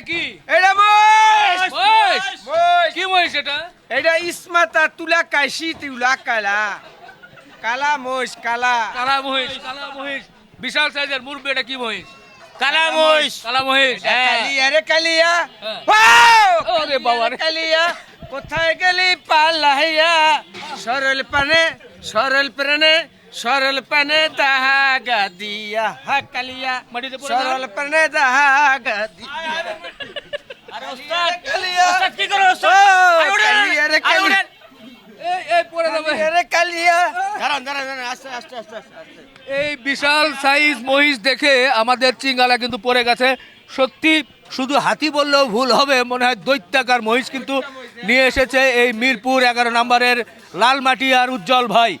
এটা কি? এটা মহিষ! মহিষ! মহিষ! কি মহিষ এটা? এটা ইসমাতা তুলা কাইসি তুলা কালা। কালা মহিষ কালা। কালা মহিষ কালা মহিষ। বিশাল সাইজের মুরব্বি এটা কি মহিষ? কালা মহিষ। কালা মহিষ এটা কালিয়া রে কালিয়া। হ্যাঁ। ওরে বাবা রে। কালিয়া। কোথায় গেলি পালাইয়া? সরল পানে সরল প্রাণে। সরল পানে দাহাগা দিয়া হা কালিয়া। মাটিতে সরল পানে দাহাগা দিয়া আরে ওস্তাদ কালিয়া। ওস্তাদ কি করো ওস্তাদ? কালিয়া রে। এই বিশাল সাইজ মহিষ দেখে আমাদের চিঙ্গালা কিন্তু পড়ে গেছে। সত্যি শুধু হাতি বললেও ভুল হবে মনে হয় দৈত্যাকার মহিষ কিন্তু নিয়ে এসেছে এই মিরপুর এগারো নম্বরের লালমাটি আর উজ্জ্বল ভাই।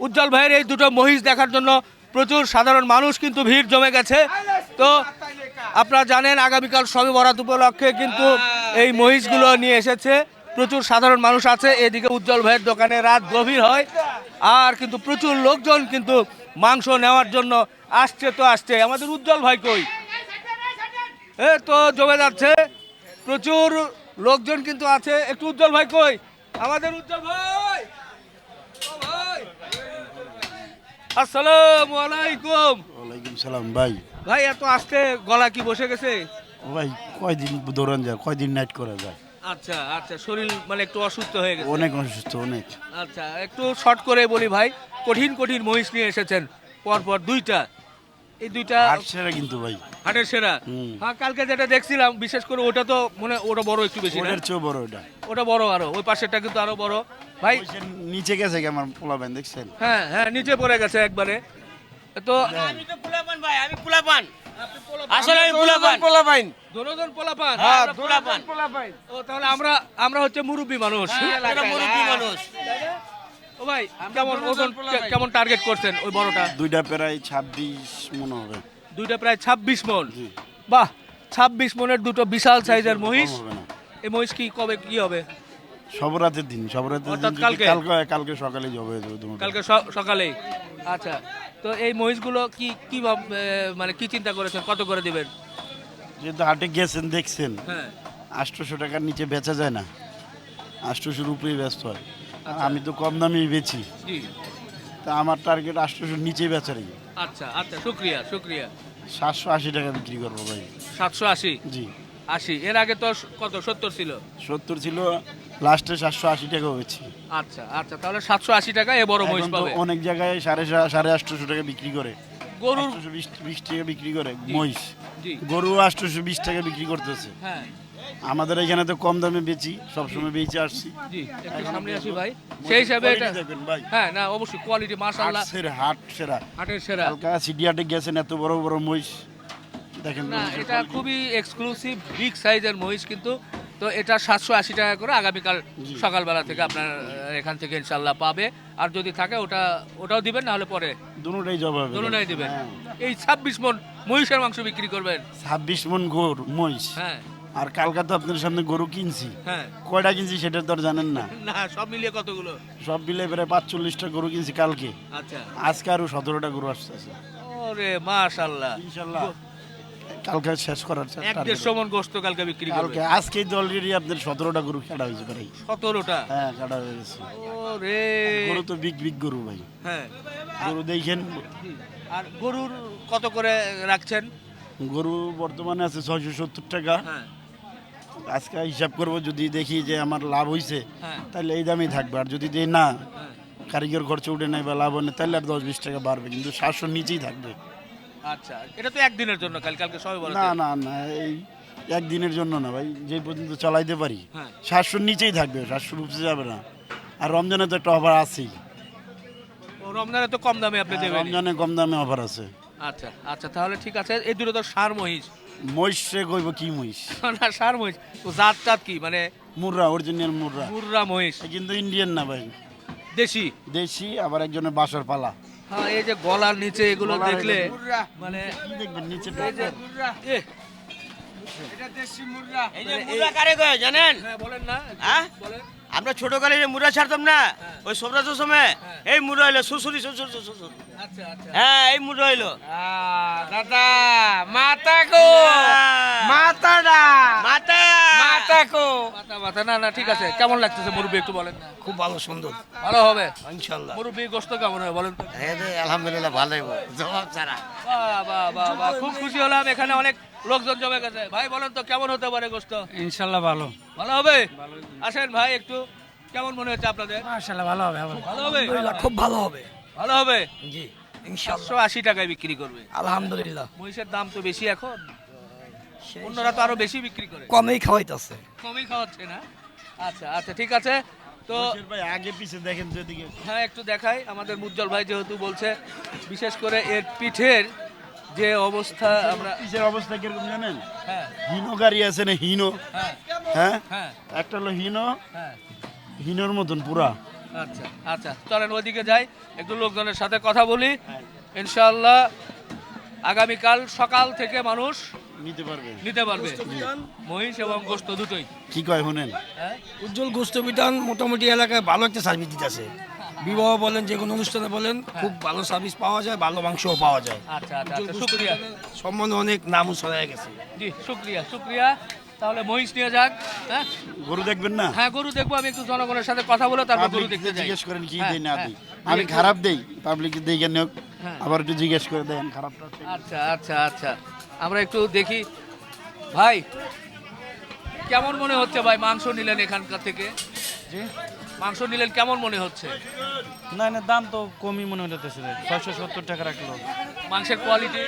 উজ্জ্বল ভাইয়ের এই দুটো মহিষ দেখার জন্য প্রচুর সাধারণ মানুষ কিন্তু ভিড় জমে গেছে। তো আপনারা জানেন, আগামীকাল সবে বরাত উপলক্ষে কিন্তু এই মহিষগুলো নিয়ে এসেছে। প্রচুর সাধারণ মানুষ আছে। এদিকে উজ্জ্বল ভাইয়ের দোকানে রাত গভীর হয়। আর কিন্তু প্রচুর লোকজন কিন্তু মাংস নেওয়ার জন্য আসছে তো আসছে। আমাদের উজ্জ্বল ভাই কই? এ তো জমে যাচ্ছে। প্রচুর লোকজন কিন্তু আছে। একটু উজ্জ্বল ভাই কই? আমাদের উজ্জ্বল ভাই! ভাই! আসসালামু আলাইকুম। ওয়ালাইকুম সালাম ভাই। ভাই এত আসতে গলা কি বসে গেছে? ভাই কয়দিন দৌড়ান যায় কয়দিন নাইট করা যায়? আচ্ছা আচ্ছা শরীর মানে একটু অসুস্থ হয়ে গেছে। অনেক অসুস্থ অনেক। আচ্ছা একটু শর্ট করে বলি ভাই কঠিন কঠিন মহিষ নিয়ে এসেছেন পরপর দুইটা। এই দুইটা হাট সেরা কিন্তু ভাই। হাটের সেরা। হ্যাঁ কালকে যেটা দেখছিলাম বিশেষ করে ওটা তো মনে ওটা বড় একটু বেশি ওটার চেয়েও বড় ওটা। ওটা বড় আরও ওই পাশেরটা কিন্তু আরও বড়। ভাই নিচে গেছে কি আমার পোলা ব্যান দেখছেন? হ্যাঁ হ্যাঁ নিচে পড়ে গেছে একবারে। তো আমি তো পোলাপান ভাই আমি পোলাপান। আসলে আমি পোলাপান। পোলা পাইন পোলাপান? হ্যাঁ, আমরা পোলাপান। ও তাহলে আমরা আমরা হচ্ছে মুরব্বী মানুষ। আমরা মুরব্বী মানুষ। ও ভাই কেমন ওজন কেমন টার্গেট করছেন ওই বড়টা? দুইটা প্রায় ছাব্বিশ মনে হবে। দুইটা প্রায় ছাব্বিশ মন? বাহ ছাব্বিশ মনের দুটো বিশাল সাইজের মহিষ। এই মহিষ কি কবে কি হবে? সবরাতের দিন সবরাতের দিন কালকে? কালকে কালকে সকালে যাবে কালকে স- সকালেই। আচ্ছা তো এই মহিষগুলো কি কি ভাব- মানে কি চিন্তা করেছেন? কত করে দিবেন? যেহেতু হাটে গেছেন দেখছেন হ্যাঁ। আটশোশো টাকার নিচে বেচা যায় না। আটশোশোর উপরেই ব্যস্ত হয়। আমি তো কম দামেই বেচি। জি। তা আমার টার্গেট আটশোশোর নিচে বেচারই আচ্ছা আচ্ছা শুক্রিয়া শুক্রিয়া। সাতশো আশি টাকা বিক্রি করব ভাই। সাতশো আশি? জি। আশি। এর আগে তো কত সত্তর ছিল? সত্তর ছিল লাস্টে সাতশো আশি টাকা হয়েছে আচ্ছা আচ্ছা তাহলে সাতশো আশি টাকা এ বড় মহিষ পাবে। অনেক জায়গায় সাড়ে সাড়ে আটশোশো টাকা বিক্রি করে। গরুর বিশ বিশ টাকা বিক্রি করে মহিষ। গরু আটশোশো বিশ টাকা বিক্রি করতেছে। হ্যাঁ। আমাদের এখানে তো কম দামে বেচি সবসময় বেচে আসছি। জি একটু সামনে আসি ভাই। সেই হিসাবে এটা দেখবেন ভাই। হ্যাঁ না অবশ্যই কোয়ালিটি মাশাআল্লাহ। সেরা হাট সেরা। হাটের সেরা। হালকা সিডি গেছেন এত বড় বড় মহিষ। দেখেন না এটা খুবই এক্সক্লুসিভ বিগ সাইজের মহিষ কিন্তু। তো এটা সাতশো আশি টাকা করে আগামীকাল সকালবেলা থেকে আপনার এখান থেকে ইনশাল্লাহ পাবে। আর যদি থাকে ওটা ওটাও দিবেন না হলে পরে? দুটোটাই জবাব হবে। দুটোটাই দিবেন? হ্যাঁ। এই ছাব্বিশ মন মহিষের মাংস বিক্রি করবেন? ছাব্বিশ মন গরু মহিষ। হ্যাঁ। আর কালকা তো আপনার সামনে গরু কিনছি। হ্যাঁ। কয়টা কিনছি সেটা তো আর জানেন না। না সব মিলিয়ে কতগুলো? সব মিলে প্রায় পাঁচচল্লিশটা গরু কিনছি কালকে। আচ্ছা। আজকে আরও সতেরোটা গরু আসতেছে ওরে মাশাল্লাহ ইনশাল্লাহ কালকে শেষ করার এক। দেড়শো মন গোস্ত কালকে বিক্রি কালকে করবে আজকেই তো অলরেডি আপনার সতেরোটা গরু কাটা হয়েছে প্রায়। সতেরোটা? হ্যাঁ কাটা হয়ে গেছে। ওরে। গরু তো বিগ বিগ গরু ভাই। হ্যাঁ। গরু দেখেন। আর গরুর কত করে রাখছেন? গরু বর্তমানে আছে ছয়শো সত্তর টাকা। হ্যাঁ। আজকে হিসাব করব যদি দেখি যে আমার লাভ হয়েছে হ্যাঁ। তাহলে এই দামেই থাকবে। আর যদি না কারিগর খরচ উঠে নাই বা লাভ হয় না তাহলে আর দশ বিশ টাকা বাড়বে কিন্তু সাতশোর নিচেই থাকবে। আচ্ছা এটা তো একদিনের জন্য কাল কালকে সবাই বলে না না না এই একদিনের জন্য না ভাই যে পর্যন্ত চালাইতে পারি। হ্যাঁ। সাতশোর নিচেই থাকবে সাতশোর উপরে যাবে না। আর রমজানে তো একটা অফার আছেই। রমজানে তো কম দামে আপনি হ্যাঁ, দেবেন রমজানে কম দামে অফার আছে। আচ্ছা আচ্ছা তাহলে ঠিক আছে। এই দুটো তো সার মহিষ। মহিষে কইব কি মহিষ? না সার মহিষ। তো জাত টাত কি? মানে মুর্রা অরিজিনাল মুর্রা। মুর্রা মহিষ। কিন্তু ইন্ডিয়ান না ভাই। দেশি? দেশি আবার একজনের বাসর পালা। হ্যাঁ এই যে গলার নিচে এগুলো দেখলে মানে দেখবেন নিচে এই যে মুর্রা। এটা দেশি মুর্রা। এই যে মুরা কারে কয় জানেন? হ্যাঁ বলেন না। হ্যাঁ? বলেন। আমরা ছোটকালে যে মুরা ছাড়তাম না? হ্যাঁ। ওই সবরাজ সময়? হ্যাঁ। এই মুরা হইল শ্বশুরি শ্বশুর শ্বশুর হ্যাঁ এই মুরা হইল। দাদা মাতা গো। মাতা। মাতাডা মাথা মাথা না না ঠিক আছে। কেমন লাগতেছে মুরব্বী একটু বলেন না? খুব ভালো সুন্দর। ভালো হবে? ইনশাল্লাহ। মুরব্বী গোস্ত কেমন হবে বলেন তো? আলহামদুলিল্লাহ ভালোই জবাব ছাড়া। বাহ, বাহ, বাহ, বাহ, খুব খুশি হলাম। এখানে অনেক লোকজন জমে গেছে। ভাই বলেন তো কেমন হতে পারে গোস্ত? ইনশাল্লাহ ভালো। ভালো হবে? আসেন ভাই একটু কেমন মনে হচ্ছে আপনাদের? মাশাল্লাহ ভালো হবে ভালো হবে? খুব ভালো হবে। ভালো হবে? জি সাতশো আশি টাকায় বিক্রি করবে। আলহামদুলিল্লাহ। মহিষের দাম তো বেশি এখন। অন্যরা তো আরও বেশি বিক্রি করে। কমেই খাওয়াইতেছে। কমই খাওয়াচ্ছে না? আচ্ছা আচ্ছা ঠিক আছে। তো ভাই আগে পিছে দেখেন তো এদিকে হ্যাঁ একটু দেখাই। আমাদের মুজ্জ্বল ভাই যেহেতু বলছে বিশেষ করে এর পিঠের যে অবস্থা আমরা পিছের অবস্থা কীরকম জানেন? হ্যাঁ। হিনো গাড়ি আছে না হিনো? হ্যাঁ। হ্যাঁ? হ্যাঁ। একটা হলো হিনো হ্যাঁ। হিনোর মতন পুরা। আচ্ছা আচ্ছা চলেন ওইদিকে যাই। একটু লোকজনের সাথে কথা বলি। ইনশাআল্লাহ আগামীকাল সকাল থেকে মানুষ নিতে পারবে। নিতে পারবে। মহিষ এবং গোস্ত দুটোই। কি কয় শুনেন? হ্যাঁ? উজ্জ্বল গোস্ত বিতান মোটামুটি এলাকায় ভালো একটা সার্ভিস দিতেছে বিবাহ বলেন যে কোনো অনুষ্ঠানে বলেন খুব ভালো সার্ভিস পাওয়া যায় ভালো মাংসও পাওয়া যায়। আচ্ছা আচ্ছা আচ্ছা শুক্রিয়া। সম্বন্ধে অনেক নামও ছড়ায় গেছে। জি শুক্রিয়া শুক্রিয়া। তাহলে মহিষ নিয়ে যাক হ্যাঁ? গরু দেখবেন না? হ্যাঁ গরু দেখব আমি একটু জনগণের সাথে কথা বলে তারপর গরু দেখতে যাই। জিজ্ঞেস করেন কি হ্যাঁ, দেই না হ্যাঁ। দিই আমি খারাপ দেই পাবলিক দেখে নিয়োগ। হ্যাঁ। আবার একটু জিজ্ঞেস করে দেন খারাপটা আচ্ছা আচ্ছা আচ্ছা। আমরা একটু দেখি। ভাই কেমন মনে হচ্ছে ভাই মাংস নিলেন এখানকার থেকে? মাংস নিলেন কেমন মনে হচ্ছে? না না দাম তো কমই মনে হতেছে ছয়শো সত্তর টাকা রাখল। মাংসের কোয়ালিটি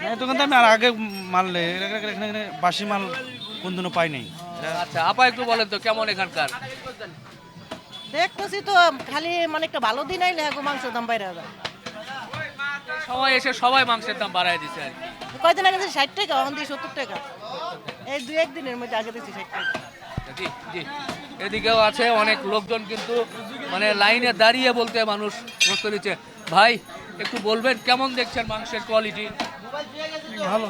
না এই দোকান তো আমি আর আগে মারলে এখানে এখানে বাসি মাল কোন দিনও পাই নাই। আচ্ছা আপা একটু বলেন তো কেমন এখানকার? দেখতেছি তো খালি মানে একটা ভালো দিন আইলে হ্যাঁ মাংস দাম বাইরে যায় সবাই এসে সবাই মাংসের দাম বাড়ায় দিচ্ছে আর কি। কয়দিন আগে দিয়েছি ষাট টাকা এখন দিয়ে সত্তর টাকা। এই দুই একদিনের মধ্যে আগে দিচ্ছি ষাট টাকা। জি জি। এদিকেও আছে অনেক লোকজন কিন্তু মানে লাইনে দাঁড়িয়ে বলতে মানুষ প্রশ্ন দিচ্ছে ভাই একটু বলবেন কেমন দেখছেন মাংসের কোয়ালিটি ভালো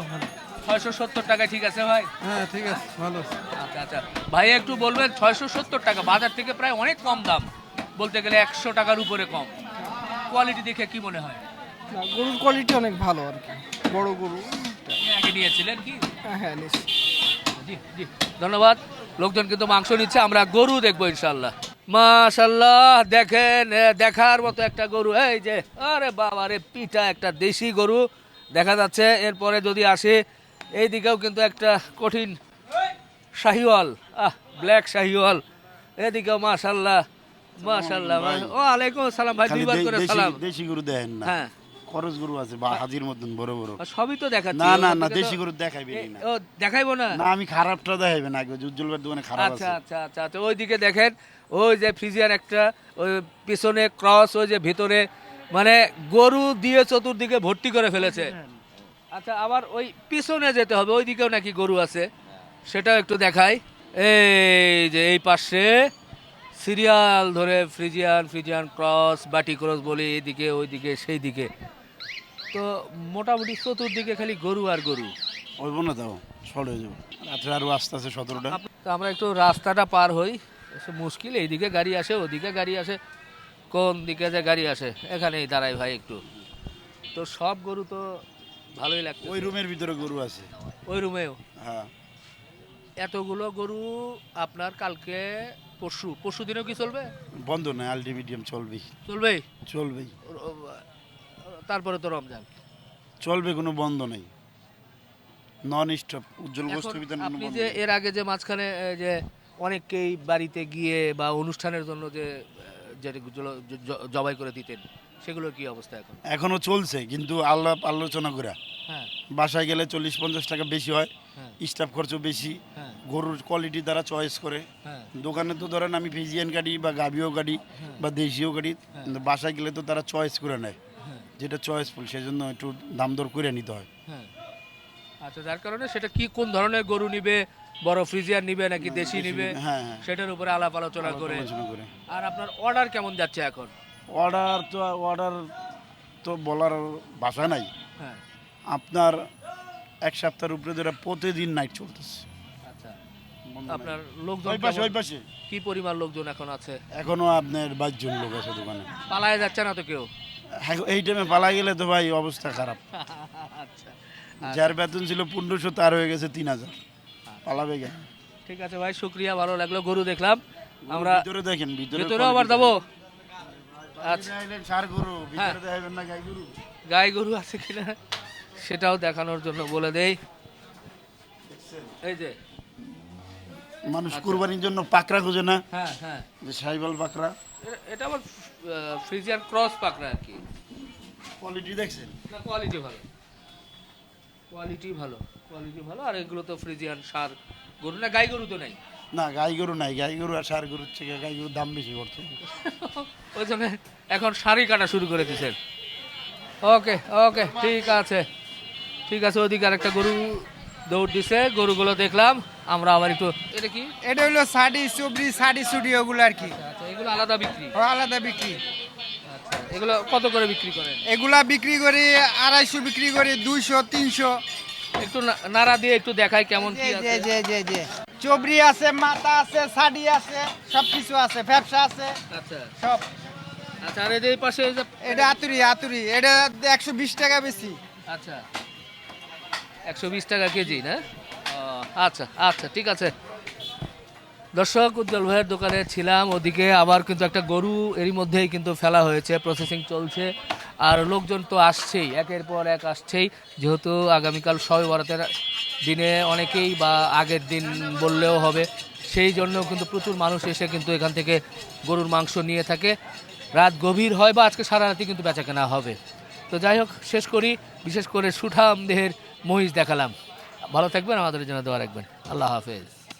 ছয়শো সত্তর টাকা ঠিক আছে ভাই? হ্যাঁ ঠিক আছে ভালো। আচ্ছা আচ্ছা। ভাই একটু বলবেন ছয়শো সত্তর টাকা বাজার থেকে প্রায় অনেক কম দাম বলতে গেলে একশো টাকার উপরে কম। কোয়ালিটি দেখে কি মনে হয়? গরুর কোয়ালিটি অনেক ভালো আর কি। বড় গরু। আগে নিয়েছিলেন কি? হ্যাঁ হ্যাঁ জি জি। ধন্যবাদ। লোকজন কিন্তু মাংস নিচ্ছে আমরা গরু দেখব ইনশাল্লাহ মাশাল্লাহ দেখেন দেখার মতো একটা গরু। এই যে আরে বাবা রে পিঠা একটা দেশি গরু। দেখা যাচ্ছে এরপরে যদি আসে এই দিকেও কিন্তু একটা কঠিন শাহিওয়াল। আহ ব্ল্যাক শাহিওয়াল। এদিকেও মাশাল্লাহ মাশাল্লাহ ও আলাইকুম সালাম ভাই দুইবার করে সালাম। দেশি গরু দেখেন না। হ্যাঁ। খরচ গরু আছে বা হাজির মতন বড় বড়। সবই তো দেখাচ্ছি না না না দেশি গরু দেখাইবে না। ও দেখাইবো না? না আমি খারাপটা দেখাইবে না উজ্জ্বল দোকানে খারাপ আচ্ছা আছে। আচ্ছা আচ্ছা আচ্ছা ওইদিকে দেখেন ওই যে ফ্রিজিয়ান একটা ওই পিছনে ক্রস ওই যে ভিতরে মানে গরু দিয়ে চতুর্দিকে ভর্তি করে ফেলেছে। আচ্ছা আবার ওই পিছনে যেতে হবে ওইদিকেও নাকি গরু আছে সেটাও একটু দেখাই। এই যে এই পাশে সিরিয়াল ধরে ফ্রিজিয়ান ফ্রিজিয়ান ক্রস বাটি ক্রস বলি এইদিকে ওইদিকে সেই দিকে তো মোটামুটি চতুর্দিকে খালি গরু আর গরু। ওই না তাও শর্ট হয়ে যাব। রাত্রে আরও আসতে আছে সতেরোটা। তো আমরা একটু রাস্তাটা পার হই মুশকিল এইদিকে গাড়ি আসে ওদিকে গাড়ি আসে কোন দিকে যে গাড়ি আসে এখানেই দাঁড়াই ভাই একটু। তো সব গরু তো ভালোই লাগছে ওই রুমের ভিতরে গরু আছে। ওই রুমেও? হ্যাঁ। এতগুলো গরু আপনার কালকে পরশু পরশু দিনেও কি চলবে? বন্ধ নয় আলটিমিডিয়াম চলবেই। চলবে চলবেই। তারপরে তো রমজান। চলবে কোনো বন্ধ নেই। নন স্টপ উজ্জ্বল এখন গোস্ত বিতান আপনি যে এর আগে যে মাঝখানে যে অনেককেই বাড়িতে গিয়ে বা অনুষ্ঠানের জন্য যে যেগুলো জবাই করে দিতেন সেগুলোর কি অবস্থা এখন? এখনও চলছে কিন্তু আল্লাহ আলোচনা করে হ্যাঁ। বাসায় গেলে চল্লিশ পঞ্চাশ টাকা বেশি হয় হ্যাঁ। স্টাফ খরচ বেশি হ্যাঁ। গরুর কোয়ালিটি তারা চয়েস করে। হ্যাঁ। দোকানে তো ধরেন আমি ফিজিয়ান গাড়ি বা গাভিও গাড়ি বা দেশিও গাড়ি বাসায় গেলে তো তারা চয়েস করে নেয়। হ্যাঁ যেটা চয়েসফুল সেজন্য একটু দাম দর করে নিতে হয়। হ্যাঁ। আচ্ছা যার কারণে সেটা কি কোন ধরনের গরু নিবে? বড় ফ্রিজিয়ার নিবে নাকি দেশি নিবে? হ্যাঁ হ্যাঁ। সেটার উপরে আলাপ আলোচনা করে। আলোচনা করে। আর আপনার অর্ডার কেমন যাচ্ছে এখন? অর্ডার তো অর্ডার তো বলার ভাষা নাই। হ্যাঁ। আপনার এক সপ্তাহের উপরে ধরে প্রতিদিন নাইট চলতেছে। আচ্ছা। আপনার লোকজন ওই পাশে ওই পাশে। কি পরিমাণ লোকজন এখন আছে? এখনও আপনার বাইশ জন লোক আছে দোকানে। পালায় যাচ্ছে না তো কেউ? এই টাইমে পালা গেলে তো ভাই অবস্থা খারাপ। আচ্ছা। যার বেতন ছিল পনেরোশো তার হয়ে গেছে তিন হাজার। পালাবে কেন? ঠিক আছে ভাই শুক্রিয়া ভালো লাগল গরু দেখলাম। আমরা ভিতরে দেখেন ভিতরে আবার যাব? আচ্ছা। গরু হ্যাঁ। গাই গরু আছে কিনা সেটাও দেখানোর জন্য বলে দেই। এই যে মানুষ কুরবানির জন্য পাকড়া খোঁজে না। হ্যাঁ হ্যাঁ। যে সাইবাল পাকড়া। এটা আবার ফ্রিজিয়ান ক্রস পাকড়া আর কি। কোয়ালিটি দেখছেন? না কোয়ালিটি ভালো। কোয়ালিটি ভালো কোয়ালিটি ভালো আর এগুলো তো ফ্রিজিয়ান সার গরু না গাই গরু তো নাই? না গাই গরু নাই। গাই গরু আর সার গরুর থেকে গাই গরুর দাম বেশি করছে ওই জন্য এখন শাড়ি কাটা শুরু করে দিয়েছেন। ওকে ওকে ঠিক আছে। ঠিক আছে ওদিকে আরেকটা গরু দৌড় দিছে গরুগুলো দেখলাম। আমরা আবার একটু এটা কি? এটা হলো শাড়ি চুবড়ি শাড়ি চুড়ি ওগুলো আর কি। আচ্ছা এগুলো আলাদা বিক্রি? আলাদা বিক্রি। আচ্ছা এগুলো কত করে বিক্রি করেন? এগুলা বিক্রি করি আড়াইশো বিক্রি করি দুইশো তিনশো। একটু নাড়া দিয়ে একটু দেখাই কেমন কি আছে। চবরি আছে মাথা আছে শাড়ি আছে সব কিছু আছে ব্যবসা আছে আচ্ছা। সব। আচ্ছা আর এই পাশে এটা আতুরি আতুরি। এটা একশো বিশ টাকা বেশি। আচ্ছা। একশো বিশ টাকা কেজি, না? আচ্ছা আচ্ছা ঠিক আছে। দর্শক, উজ্জ্বল ভাইয়ের দোকানে ছিলাম, ওদিকে আবার কিন্তু একটা গরু এরই মধ্যেই কিন্তু ফেলা হয়েছে প্রসেসিং চলছে, আর লোকজন তো আসছেই, একের পর এক আসছেই, যেহেতু আগামীকাল সবে বরাতের দিনে অনেকেই বা আগের দিন বললেও হবে, সেই জন্য কিন্তু প্রচুর মানুষ এসে কিন্তু এখান থেকে গরুর মাংস নিয়ে থাকে। রাত গভীর হয় বা আজকে সারা রাতি কিন্তু বেচা কেনা হবে। তো যাই হোক, শেষ করি, বিশেষ করে সুঠাম দেহের মহিষ দেখালাম। ভালো থাকবেন আমাদের জন্য দোয়া রাখবেন। আল্লাহ হাফেজ।